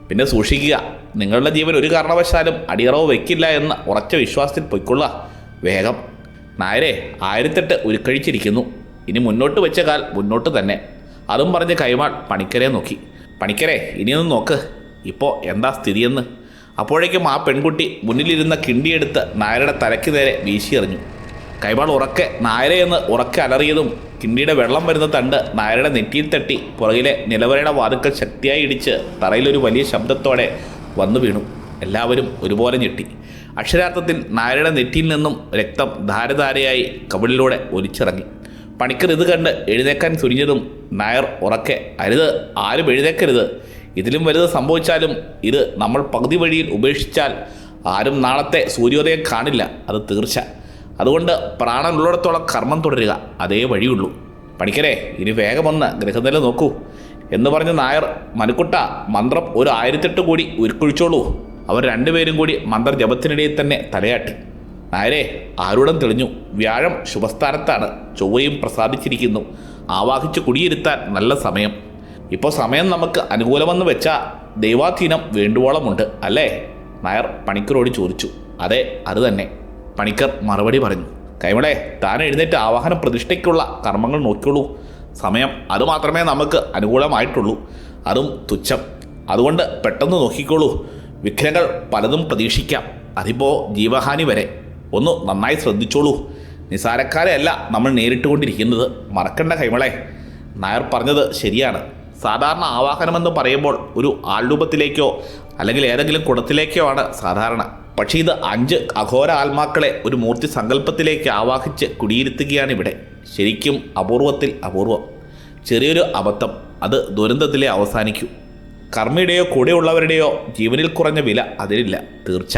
പിന്നെ സൂക്ഷിക്കുക. നിങ്ങളുടെ ജീവൻ ഒരു കാരണവശാലും അടിയറവ് വയ്ക്കില്ല എന്ന ഉറച്ച വിശ്വാസത്തിൽ പൊയ്ക്കൊള്ളുക. വേഗം. നായരെ ആയിരത്തെട്ട് ഉരുക്കഴിച്ചിരിക്കുന്നു ഇനി മുന്നോട്ട് വെച്ച കാൽ മുന്നോട്ട് തന്നെ. അതും പറഞ്ഞ് കൈമാൾ പണിക്കരെ നോക്കി. പണിക്കരെ ഇനിയൊന്ന് നോക്ക്. ഇപ്പോൾ എന്താ സ്ഥിതിയെന്ന്? അപ്പോഴേക്കും ആ പെൺകുട്ടി മുന്നിലിരുന്ന കിണ്ടിയെടുത്ത് നായരുടെ തലയ്ക്ക് നേരെ വീശിയെറിഞ്ഞു. കൈമാൾ ഉറക്കെ നായരെ എന്ന് ഉറക്കെ അലറിയതും കിണ്ടിയുടെ വെള്ളം വരുന്ന തണ്ട് നായരുടെ നെറ്റിയിൽ തട്ടി പുറകിലെ നിലവറയുടെ വാതുക്കൾ ശക്തിയായി ഇടിച്ച് തറയിലൊരു വലിയ ശബ്ദത്തോടെ വന്നു വീണു. എല്ലാവരും ഒരുപോലെ ഞെട്ടി. അക്ഷരാർത്ഥത്തിൽ നായരുടെ നെറ്റിയിൽ നിന്നും രക്തം ധാരധാരയായി കവിളിലൂടെ ഒലിച്ചിറങ്ങി. പണിക്കർ ഇത് കണ്ട് എഴുന്നേക്കാൻ തുനിഞ്ഞതും നായർ ഉറക്കെ അരുത് ആരും എഴുന്നേക്കരുത്. ഇതിലും വലുത് സംഭവിച്ചാലും ഇത് നമ്മൾ പകുതി വഴിയിൽ ഉപേക്ഷിച്ചാൽ ആരും നാളത്തെ സൂര്യോദയം കാണില്ല. അത് തീർച്ച. അതുകൊണ്ട് പ്രാണനുള്ളിടത്തോളം കർമ്മം തുടരുക അതേ വഴിയുള്ളൂ. പണിക്കരെ ഇനി വേഗമൊന്ന് ഗൃഹനില നോക്കൂ. എന്ന് പറഞ്ഞ നായർ മനുക്കുട്ട മന്ത്രം ഒരു ആയിരത്തെട്ട് കൂടി ഉരുക്കൊഴിച്ചോളൂ. അവർ രണ്ടുപേരും കൂടി മന്ത്രജപത്തിനിടയിൽ തന്നെ തലയാട്ടി. നായരെ ആരുടം തെളിഞ്ഞു. വ്യാഴം ശുഭസ്ഥാനത്താണ്. ചൊവ്വയും പ്രസാദിച്ചിരിക്കുന്നു. ആവാഹിച്ച് കുടിയിരുത്താൻ നല്ല സമയം. ഇപ്പോൾ സമയം നമുക്ക് അനുകൂലമെന്ന് വെച്ചാൽ ദൈവാധീനം വേണ്ടുവോളമുണ്ട് അല്ലേ? നായർ പണിക്കരോട് ചോദിച്ചു. അതെ അത് തന്നെ. പണിക്കർ മറുപടി പറഞ്ഞു. കൈമളെ താൻ എഴുന്നേറ്റ് ആവാഹന പ്രതിഷ്ഠയ്ക്കുള്ള കർമ്മങ്ങൾ നോക്കിയുള്ളൂ. സമയം അതുമാത്രമേ നമുക്ക് അനുകൂലമായിട്ടുള്ളൂ. അതും തുച്ഛം. അതുകൊണ്ട് പെട്ടെന്ന് നോക്കിക്കോളൂ. വിഘ്നങ്ങൾ പലതും പ്രതീക്ഷിക്കാം. അതിപ്പോൾ ജീവഹാനി വരെ. ഒന്ന് നന്നായി ശ്രദ്ധിച്ചോളൂ. നിസാരക്കാരെയല്ല നമ്മൾ നേരിട്ടുകൊണ്ടിരിക്കുന്നത്. മറക്കണ്ട കൈമളെ. നായർ പറഞ്ഞത് ശരിയാണ്. സാധാരണ ആവാഹനമെന്ന് പറയുമ്പോൾ ഒരു ആൾരൂപത്തിലേക്കോ അല്ലെങ്കിൽ ഏതെങ്കിലും കുടത്തിലേക്കോ ആണ് സാധാരണ. പക്ഷേ ഇത് അഞ്ച് അഘോര ആത്മാക്കളെ ഒരു മൂർത്തി സങ്കല്പത്തിലേക്ക് ആവാഹിച്ച് കുടിയിരുത്തുകയാണ് ഇവിടെ. ശരിക്കും അപൂർവത്തിൽ അപൂർവം. ചെറിയൊരു അബദ്ധം. അത് ദുരന്തത്തിലെ അവസാനിക്കൂ. കർമ്മിയുടെയോ കൂടെയുള്ളവരുടെയോ ജീവനിൽ കുറഞ്ഞ വില അതിലില്ല തീർച്ച.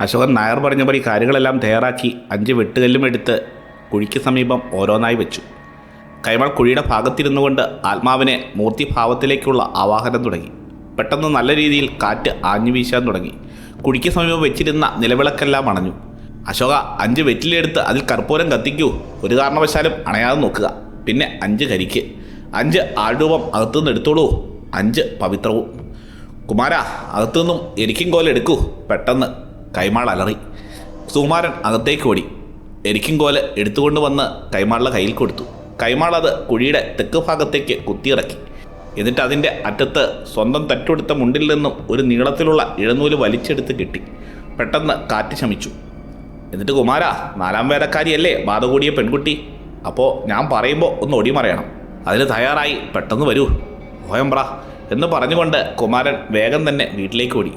അശോകൻ നായർ പറഞ്ഞപ്പോൾ ഈ കാര്യങ്ങളെല്ലാം തയ്യാറാക്കി അഞ്ച് വെട്ടുകല്ലും എടുത്ത് കുഴിക്ക് സമീപം ഓരോന്നായി വെച്ചു. കൈമൾ കുഴിയുടെ ഭാഗത്തിരുന്നു കൊണ്ട് ആത്മാവിനെ മൂർത്തിഭാവത്തിലേക്കുള്ള ആവാഹനം തുടങ്ങി. പെട്ടെന്ന് നല്ല രീതിയിൽ കാറ്റ് ആഞ്ഞു വീശാൻ തുടങ്ങി. കുഴിക്ക് സമീപം വെച്ചിരുന്ന നിലവിളക്കെല്ലാം അണഞ്ഞു. അശോക അഞ്ച് വെറ്റിലെടുത്ത് അതിൽ കർപ്പൂരം കത്തിക്കൂ. ഒരു കാരണവശാലും അണയാതെ നോക്കുക. പിന്നെ അഞ്ച് കരിക്ക്. അഞ്ച് ആൾരൂപം അകത്തുനിന്ന് എടുത്തോളൂ. അഞ്ച് പവിത്രവും. കുമാര അകത്തുനിന്നും എരിക്കും കോലെടുക്കൂ പെട്ടെന്ന് കൈമാൾ അലറി. സുകുമാരൻ അകത്തേക്ക് ഓടി. എരിക്കും കോൽ എടുത്തുകൊണ്ട് വന്ന് കൈമാളിന്റെ കയ്യിൽ കൊടുത്തു. കൈമാൾ അത് കുഴിയുടെ തെക്ക് ഭാഗത്തേക്ക് കുത്തിയിറക്കി. എന്നിട്ട് അതിന്റെ അറ്റത്ത് സ്വന്തം തട്ടുടുത്ത മുണ്ടിൽ നിന്നും ഒരു നീളത്തിലുള്ള ഇഴനൂൽ വലിച്ചെടുത്ത് കിട്ടി. പെട്ടെന്ന് കാറ്റ് ശമിച്ചു. എന്നിട്ട് കുമാര നാലാം വേദക്കാരിയല്ലേ ബാധ കൂടിയ പെൺകുട്ടി? അപ്പോൾ ഞാൻ പറയുമ്പോൾ ഒന്ന് ഒടിമറയണം. അതിന് തയ്യാറായി പെട്ടെന്ന് വരൂ. ഓയമ്പ്ര എന്ന് പറഞ്ഞുകൊണ്ട് കുമാരൻ വേഗം തന്നെ വീട്ടിലേക്ക് ഓടി.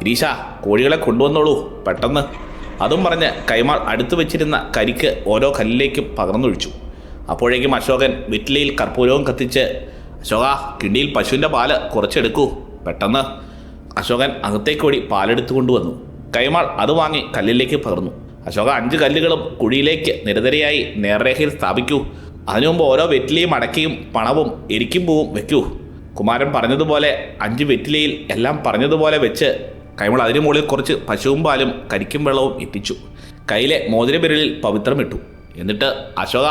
ഗിരീഷ കോഴികളെ കൊണ്ടുവന്നോളൂ പെട്ടെന്ന്. അതും പറഞ്ഞ് കൈമാൾ അടുത്ത് വെച്ചിരുന്ന കരിക്ക് ഓരോ കല്ലിലേക്കും പകർന്നൊഴിച്ചു. അപ്പോഴേക്കും അശോകൻ വെറ്റിലയിൽ കർപ്പൂരവും കത്തിച്ച് അശോക കിണ്ടിയിൽ പശുവിന്റെ പാൽ കുറച്ചെടുക്കൂ പെട്ടെന്ന്. അശോകൻ അകത്തേക്ക് ഓടി പാലെടുത്തു കൊണ്ടുവന്നു കൈമാൾ അത് വാങ്ങി കല്ലിലേക്ക് പകർന്നു. അശോക അഞ്ച് കല്ലുകളും കുഴിയിലേക്ക് നിരതരയായി നേർരേഖയിൽ സ്ഥാപിക്കൂ അതിനു മുമ്പ് ഓരോ വെറ്റിലയും അടക്കിയും പണവും എരിക്കും പോവും. വെക്കൂ. കുമാരൻ പറഞ്ഞതുപോലെ അഞ്ച് വെറ്റിലയിൽ എല്ലാം പറഞ്ഞതുപോലെ വെച്ച് കൈമൾ അതിനു മുകളിൽ കുറച്ച് പശുവും പാലും കരിക്കും വെള്ളവും എത്തിച്ചു കയ്യിലെ മോതിരവിരലിൽ പവിത്രമിട്ടു എന്നിട്ട് അശോക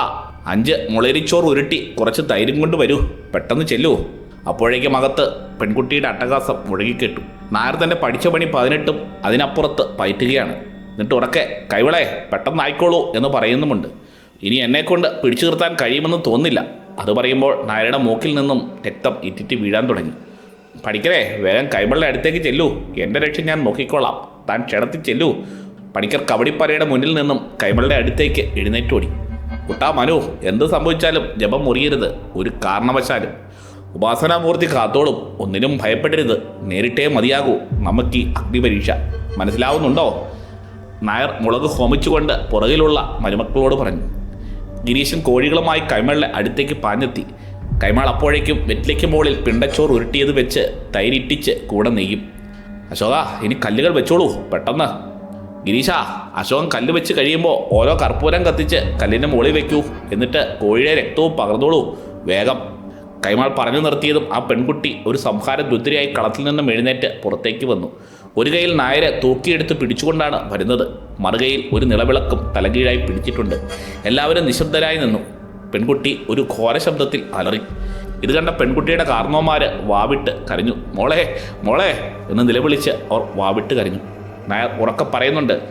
അഞ്ച് മുളരിച്ചോറ് ഉരുട്ടി കുറച്ച് തൈരും കൊണ്ട് വരൂ. പെട്ടെന്ന് ചെല്ലൂ. അപ്പോഴേക്കും അകത്ത് പെൺകുട്ടിയുടെ അട്ടഹാസം മുഴുകിക്കെട്ടു നായർ തന്നെ പഠിച്ച പണി പതിനെട്ടും അതിനപ്പുറത്ത് പയറ്റുകയാണ്. എന്നിട്ട് ഉറക്കെ കൈവളെ പെട്ടെന്നായിക്കോളൂ എന്ന് പറയുന്നുമുണ്ട്. ഇനി എന്നെക്കൊണ്ട് പിടിച്ചു നിർത്താൻ കഴിയുമെന്ന് തോന്നില്ല അത് പറയുമ്പോൾ നായരുടെ മൂക്കിൽ നിന്നും രക്തം ഇറ്റിറ്റ് വീഴാൻ തുടങ്ങി. പണിക്കരെ വേഗം കൈമളുടെ അടുത്തേക്ക് ചെല്ലൂ. എന്റെ രക്ഷ ഞാൻ നോക്കിക്കോളാം. താൻ ക്ഷണത്തിൽ ചെല്ലൂ. പണിക്കർ കബഡിപ്പറയുടെ മുന്നിൽ നിന്നും കൈമളുടെ അടുത്തേക്ക് എഴുന്നേറ്റ് ഓടി. കുട്ടാ മനു എന്ത് സംഭവിച്ചാലും ജപം മുറിയരുത്. ഒരു കാരണവശാലും. ഉപാസനാമൂർത്തി കാത്തോളും. ഒന്നിനും ഭയപ്പെടരുത്. നേരിട്ടേ മതിയാകൂ. നമുക്ക് ഈ അഗ്നിപരീക്ഷ മനസ്സിലാവുന്നുണ്ടോ? നായർ മുളക് ഹോമിച്ചുകൊണ്ട് പുറകിലുള്ള മരുമക്കളോട് പറഞ്ഞു. ഗിരീശൻ കോഴികളുമായി കൈമളിലെ അടുത്തേക്ക് പാഞ്ഞെത്തി. കൈമാൾ അപ്പോഴേക്കും വെറ്റിലയ്ക്ക് മുകളിൽ പിണ്ടച്ചോറ് ഉരുട്ടിയത് വെച്ച് തൈരിട്ടിച്ച് കൂടെ നെയ്യും. അശോക ഇനി കല്ലുകൾ വെച്ചോളൂ പെട്ടെന്ന്. ഗിരീഷ അശോകൻ കല്ല് വെച്ച് കഴിയുമ്പോൾ ഓരോ കർപ്പൂരം കത്തിച്ച് കല്ലിന്റെ മുകളിൽ വെക്കൂ എന്നിട്ട് കോഴിയുടെ രക്തവും പകർന്നോളൂ വേഗം. കൈമാൾ പറഞ്ഞു നിർത്തിയതും ആ പെൺകുട്ടി ഒരു സംഹാര രുദ്രയായി കളത്തിൽ നിന്നും എഴുന്നേറ്റ് പുറത്തേക്ക് വന്നു. ഒരു കൈയിൽ നായരെ തൂക്കിയെടുത്ത് പിടിച്ചുകൊണ്ടാണ് വരുന്നത്. മറുകയിൽ ഒരു നിലവിളക്കും തലകീഴായി പിടിച്ചിട്ടുണ്ട്. എല്ലാവരും നിശബ്ദരായി നിന്നു. പെൺകുട്ടി ഒരു ഘോര ശബ്ദത്തിൽ അലറി. ഇത് കണ്ട പെൺകുട്ടിയുടെ കാർന്നോമാര് വാവിട്ട് കരഞ്ഞു. മോളെ മോളെ എന്ന് നിലവിളിച്ച് അവർ വാവിട്ട് കരഞ്ഞു. നായർ ഉറക്കെ പറയുന്നുണ്ട്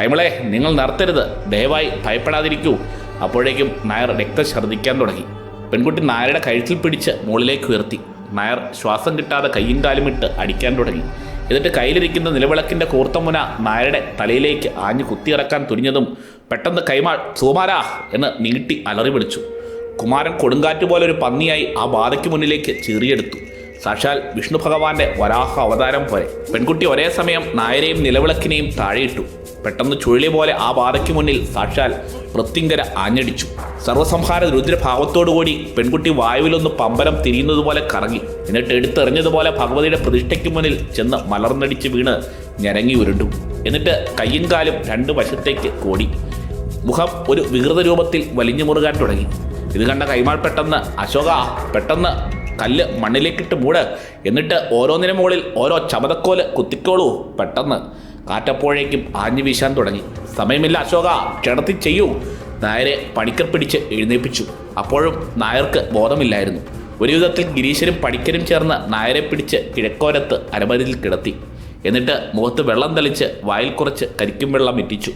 കൈമളെ നിങ്ങൾ നിർത്തരുത്. ദയവായി ഭയപ്പെടാതിരിക്കൂ. അപ്പോഴേക്കും നായർ രക്തം ഛർദ്ദിക്കാൻ തുടങ്ങി. പെൺകുട്ടി നായരുടെ കഴുത്തിൽ പിടിച്ച് മുകളിലേക്ക് ഉയർത്തി. നായർ ശ്വാസം കിട്ടാതെ കയ്യും കാലുമിട്ട് അടിക്കാൻ തുടങ്ങി. എന്നിട്ട് കയ്യിലിരിക്കുന്ന നിലവിളക്കിന്റെ കൂർത്തമുന നായരുടെ തലയിലേക്ക് ആഞ്ഞു കുത്തിയിറക്കാൻ തുനിഞ്ഞതും പെട്ടെന്ന് കൈമാൾ സുമാരാ എന്ന് നീട്ടി അലറി വിളിച്ചു. കുമാരൻ കൊടുങ്കാറ്റ് പോലെ ഒരു പന്നിയായി ആ ബാധയ്ക്ക് മുന്നിലേക്ക് ചീറിയെടുത്തു. സാക്ഷാൽ വിഷ്ണു ഭഗവാന്റെ വരാഹ അവതാരം പോലെ. പെൺകുട്ടി ഒരേ സമയം നായരെയും നിലവിളക്കിനെയും താഴെയിട്ടു. പെട്ടെന്ന് ചുഴലി പോലെ ആ പാതയ്ക്ക് മുന്നിൽ സാക്ഷാൽ പ്രത്യങ്കര ആഞ്ഞടിച്ചു. സർവസംഹാര രുദ്രഭാവത്തോടുകൂടി പെൺകുട്ടി വായുവിലൊന്ന് പമ്പരം തിരിയുന്നതുപോലെ കറങ്ങി. എന്നിട്ട് എടുത്തെറിഞ്ഞതുപോലെ ഭഗവതിയുടെ പ്രതിഷ്ഠയ്ക്ക് മുന്നിൽ ചെന്ന് മലർന്നടിച്ച് വീണ് ഞരങ്ങി ഉരുണ്ടു. എന്നിട്ട് കയ്യും കാലും രണ്ട് വശത്തേക്ക് കോടി മുഖം ഒരു വികൃത രൂപത്തിൽ വലിഞ്ഞു മുറുകാൻ തുടങ്ങി. ഇത് കണ്ട കൈമാൾ പെട്ടെന്ന് അശോക പെട്ടെന്ന് കല്ല് മണ്ണിലേക്കിട്ട് മൂട്. എന്നിട്ട് ഓരോന്നിനു മുകളിൽ ഓരോ ചമതക്കോൽ കുത്തിക്കോളൂ പെട്ടെന്ന്. കാറ്റപ്പോഴേക്കും ആഞ്ഞു വീശാൻ തുടങ്ങി. സമയമില്ല അശോക. ക്ഷണത്തിൽ ചെയ്യൂ. നായരെ പണിക്കർ പിടിച്ച് എഴുന്നേൽപ്പിച്ചു അപ്പോഴും നായർക്ക് ബോധമില്ലായിരുന്നു. ഒരു വിധത്തിൽ ഗിരീശനും പണിക്കരും ചേർന്ന് നായരെ പിടിച്ച് കിഴക്കോരത്ത് അരമതിൽ കിടത്തി. എന്നിട്ട് മുഖത്ത് വെള്ളം തളിച്ച് വായിൽ കുറച്ച് കരിക്കും വെള്ളം ഇറ്റിച്ചു.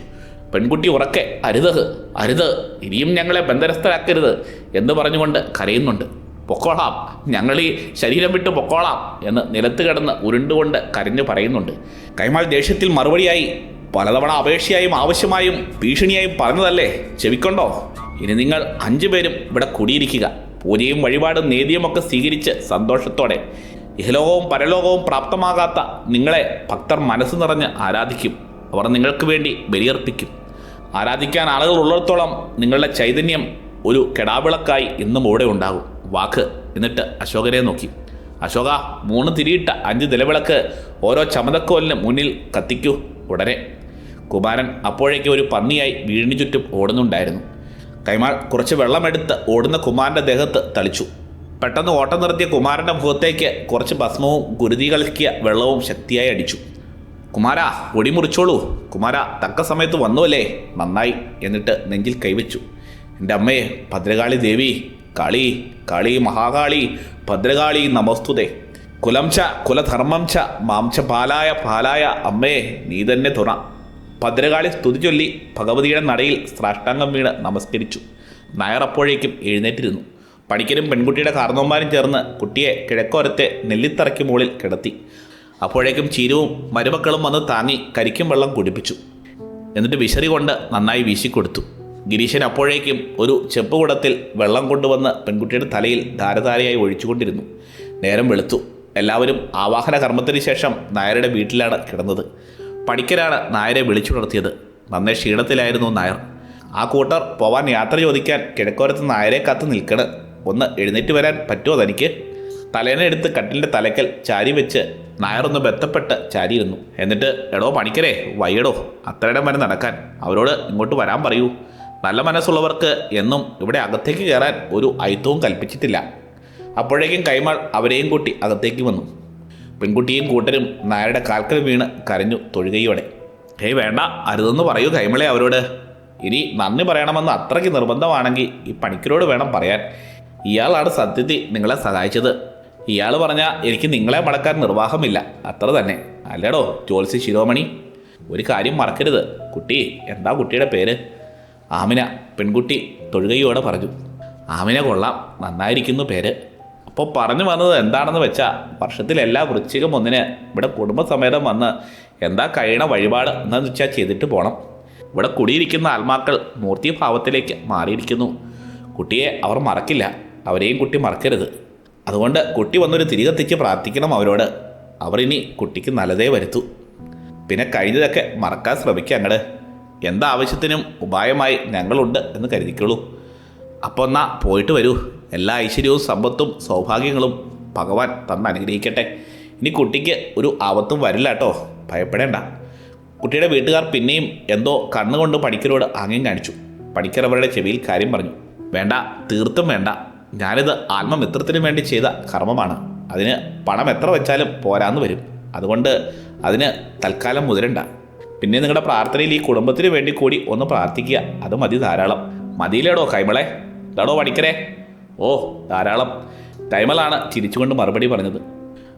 പെൺകുട്ടി ഉറക്കെ അരുത് അരുത്. ഇനിയും ഞങ്ങളെ ബന്ധനസ്ഥരാക്കരുത് എന്ന് പറഞ്ഞുകൊണ്ട് കരയുന്നുണ്ട്. പൊക്കോളാം. ഞങ്ങൾ ഈ ശരീരം വിട്ട് പൊക്കോളാം എന്ന് നിലത്ത് കിടന്ന് ഉരുണ്ടുകൊണ്ട് കരഞ്ഞു പറയുന്നുണ്ട്. കൈമാൾ ദേഷ്യത്തിൽ മറുപടിയായി പലതവണ അപേക്ഷയായും ആവശ്യമായും ഭീഷണിയായും പറഞ്ഞതല്ലേ? ചെവിക്കൊണ്ടോ? ഇനി നിങ്ങൾ അഞ്ചു പേരും ഇവിടെ കുടിയിരിക്കുക. പൂജയും വഴിപാടും നേതിയുമൊക്കെ സ്വീകരിച്ച് സന്തോഷത്തോടെ. ഇഹലോകവും പരലോകവും പ്രാപ്തമാകാത്ത നിങ്ങളെ ഭക്തർ മനസ്സ് നിറഞ്ഞ് ആരാധിക്കും. അവർ നിങ്ങൾക്ക് വേണ്ടി ബലിയർപ്പിക്കും. ആരാധിക്കാൻ ആളുകൾ ഉള്ളിടത്തോളം നിങ്ങളുടെ ചൈതന്യം ഒരു കെടാവിളക്കായി ഇന്നും ഇവിടെ ഉണ്ടാകും. വാക്ക്. എന്നിട്ട് അശോകനെ നോക്കി. അശോക മൂന്ന് തിരിയിട്ട അഞ്ച് നിലവിളക്ക് ഓരോ ചമതക്കോലിന് മുന്നിൽ കത്തിക്കൂ ഉടനെ. കുമാരൻ അപ്പോഴേക്ക് ഒരു പന്നിയായി വീടിന് ചുറ്റും ഓടുന്നുണ്ടായിരുന്നു. കൈമാൾ കുറച്ച് വെള്ളമെടുത്ത് ഓടുന്ന കുമാരന്റെ ദേഹത്ത് തളിച്ചു. പെട്ടെന്ന് ഓട്ടം നിർത്തിയ കുമാരന്റെ മുഖത്തേക്ക് കുറച്ച് ഭസ്മവും ഗുരുതി കളിക്കിയ വെള്ളവും ശക്തിയായി അടിച്ചു. കുമാര ഒടി മുറിച്ചോളൂ. കുമാര തക്ക സമയത്ത് വന്നുവല്ലേ? നന്നായി. എന്നിട്ട് നെഞ്ചിൽ കൈവച്ചു. എന്റെ അമ്മയെ ഭദ്രകാളി ദേവി കാളി കാളി മഹാകാളി ഭദ്രകാളി നമസ്തുതേ. കുലം ച കുലധർമ്മം ച മാംച പാലായ പാലായ അമ്മേ നീ തന്നെ തുണ. ഭദ്രകാളി സ്തുതി ചൊല്ലി ഭഗവതിയുടെ നടയിൽ സ്രാഷ്ടാംഗം വീണ് നമസ്കരിച്ചു. നായർ അപ്പോഴേക്കും എഴുന്നേറ്റിരുന്നു. പണിക്കരും പെൺകുട്ടിയുടെ കാർന്നോന്മാരും ചേർന്ന് കുട്ടിയെ കിഴക്കോരത്തെ നെല്ലിത്തറയ്ക്ക് മുകളിൽ കിടത്തി. അപ്പോഴേക്കും ചീരവും മരുമക്കളും വന്ന് താങ്ങി കരിക്കും വെള്ളം കുടിപ്പിച്ചു. എന്നിട്ട് വിശറി കൊണ്ട് നന്നായി വീശിക്കൊടുത്തു. ഗിരീശൻ അപ്പോഴേക്കും ഒരു ചെപ്പ് കുടത്തിൽ വെള്ളം കൊണ്ടുവന്ന് പെൺകുട്ടിയുടെ തലയിൽ ധാരധാരയായി ഒഴിച്ചുകൊണ്ടിരുന്നു. നേരം വെളുത്തു. എല്ലാവരും ആവാഹന കർമ്മത്തിന് ശേഷം നായരുടെ വീട്ടിലാണ് കിടന്നത്. പണിക്കരാണ് നായരെ വിളിച്ചുണർത്തിയത്. നന്നേ ക്ഷീണത്തിലായിരുന്നു നായർ. ആ കൂട്ടർ പോവാൻ യാത്ര ചോദിക്കാൻ കിഴക്കോരത്ത് നായരെ കാത്ത് നിൽക്കണ്. ഒന്ന് എഴുന്നേറ്റ് വരാൻ പറ്റുമോ തനിക്ക്? തലേനെ എടുത്ത് കട്ടിലിന്റെ തലക്കൽ ചാരി വെച്ച് നായറൊന്ന് ബന്ധപ്പെട്ട് ചാരിയിരുന്നു. എന്നിട്ട് എടോ പണിക്കരെ വയ്യടോ അത്രയിടം വരെ നടക്കാൻ. അവരോട് ഇങ്ങോട്ട് വരാൻ പറയൂ. നല്ല മനസ്സുള്ളവർക്ക് എന്നും ഇവിടെ അകത്തേക്ക് കയറാൻ ഒരു ഐത്തവും കൽപ്പിച്ചിട്ടില്ല. അപ്പോഴേക്കും കൈമാൾ അവരെയും കൂട്ടി അകത്തേക്ക് വന്നു. പെൺകുട്ടിയും കൂട്ടരും നായരുടെ കാൽക്കൽ വീണ് കരഞ്ഞു തൊഴുകയോടെ. ഹേയ് വേണ്ട അരുതെന്ന് പറയൂ കൈമളെ അവരോട്. ഇനി നന്ദി പറയണമെന്ന് അത്രയ്ക്ക് നിർബന്ധമാണെങ്കിൽ ഈ പണിക്കരോട് വേണം പറയാൻ. ഇയാളാണ് സത്യത്തിൽ നിങ്ങളെ സഹായിച്ചത്. ഇയാൾ പറഞ്ഞാൽ എനിക്ക് നിങ്ങളെ മടക്കാൻ നിർവാഹമില്ല. അത്ര തന്നെ. അല്ലേടോ ജോൽസി ശിരോമണി? ഒരു കാര്യം മറക്കരുത്. കുട്ടി എന്താ കുട്ടിയുടെ പേര്? ആമിന പെൺകുട്ടി തൊഴുകയോടെ പറഞ്ഞു. ആമിന കൊള്ളാം നന്നായിരിക്കുന്നു പേര്. അപ്പോൾ പറഞ്ഞു വന്നത് എന്താണെന്ന് വെച്ചാൽ വർഷത്തിലെല്ലാ വൃശ്ചികം ഒന്നിന് ഇവിടെ കുടുംബസമേതം വന്ന് എന്താ കഴിയണ വഴിപാട് എന്താണെന്ന് വെച്ചാൽ ചെയ്തിട്ട് പോകണം ഇവിടെ കുടിയിരിക്കുന്ന ആത്മാക്കൾ മൂർത്തിഭാവത്തിലേക്ക് മാറിയിരിക്കുന്നു. കുട്ടിയെ അവർ മറക്കില്ല അവരെയും കുട്ടി മറക്കരുത്. അതുകൊണ്ട് കുട്ടി വന്നൊരു തിരികെത്തിച്ച് പ്രാർത്ഥിക്കണം അവരോട്. അവർ ഇനി കുട്ടിക്ക് നല്ലതേ വരുത്തൂ. പിന്നെ കഴിഞ്ഞതൊക്കെ മറക്കാൻ ശ്രമിക്കുക അങ്ങട്. എന്താവശ്യത്തിനും ഉപായമായി ഞങ്ങളുണ്ട് എന്ന് കരുതിക്കോളൂ. അപ്പോൾ എന്നാ പോയിട്ട് വരൂ. എല്ലാ ഐശ്വര്യവും സമ്പത്തും സൗഭാഗ്യങ്ങളും ഭഗവാൻ തന്ന് അനുഗ്രഹിക്കട്ടെ. ഇനി കുട്ടിക്ക് ഒരു ആപത്തും വരില്ല കേട്ടോ. ഭയപ്പെടേണ്ട. കുട്ടിയുടെ വീട്ടുകാർ പിന്നെയും എന്തോ കണ്ണുകൊണ്ട് പണിക്കരോട് ആംഗ്യം കാണിച്ചു. പണിക്കർ അവരുടെ ചെവിയിൽ കാര്യം പറഞ്ഞു. വേണ്ട തീർത്തും വേണ്ട. ഞാനിത് ആത്മമിത്രത്തിനു വേണ്ടി ചെയ്ത കർമ്മമാണ്. അതിന് പണം എത്ര വെച്ചാലും പോരാന്ന് വരും. അതുകൊണ്ട് അതിന് തൽക്കാലം മുതിരണ്ട. പിന്നെ നിങ്ങളുടെ പ്രാർത്ഥനയിൽ ഈ കുടുംബത്തിന് വേണ്ടി കൂടി ഒന്ന് പ്രാർത്ഥിക്കുക. അത് മതി ധാരാളം. മതിയിലേടോ കൈമളെ? ഇതാടോ പഠിക്കരേ ഓ ധാരാളം. കൈമളാണ് ചിരിച്ചുകൊണ്ട് മറുപടി പറഞ്ഞത്.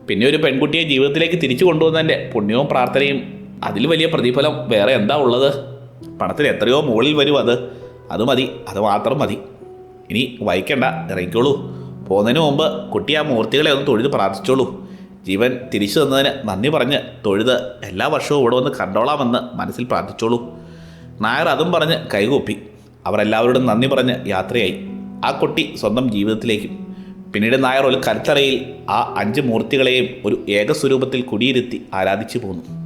പിന്നെ ഒരു പെൺകുട്ടിയെ ജീവിതത്തിലേക്ക് തിരിച്ചു കൊണ്ടുവന്നതിന്റെ പുണ്യവും പ്രാർത്ഥനയും അതിൽ വലിയ പ്രതിഫലം വേറെ എന്താ ഉള്ളത്? പണത്തിന് എത്രയോ മുകളിൽ വരും അത്. അത് മതി അത് മാത്രം മതി. ഇനി വൈക്കണ്ട ഇറങ്ങിക്കോളൂ. പോകുന്നതിന് മുമ്പ് കുട്ടി ആ മൂർത്തികളെ ഒന്ന് തൊഴുത് പ്രാർത്ഥിച്ചോളൂ. ജീവൻ തിരിച്ചു തന്നതിന് നന്ദി പറഞ്ഞ് തൊഴുത് എല്ലാ വർഷവും ഇവിടെ വന്ന് കണ്ടോളാമെന്ന് മനസ്സിൽ പ്രാർത്ഥിച്ചോളൂ. നായർ അതും പറഞ്ഞ് കൈകൂപ്പി. അവരെല്ലാവരോടും നന്ദി പറഞ്ഞ് യാത്രയായി. ആ കുട്ടി സ്വന്തം ജീവിതത്തിലേക്കും. പിന്നീട് നായർ ഒരു കരുത്തറയിൽ ആ അഞ്ച് മൂർത്തികളെയും ഒരു ഏകസ്വരൂപത്തിൽ കുടിയിരുത്തി ആരാധിച്ചു പോന്നു.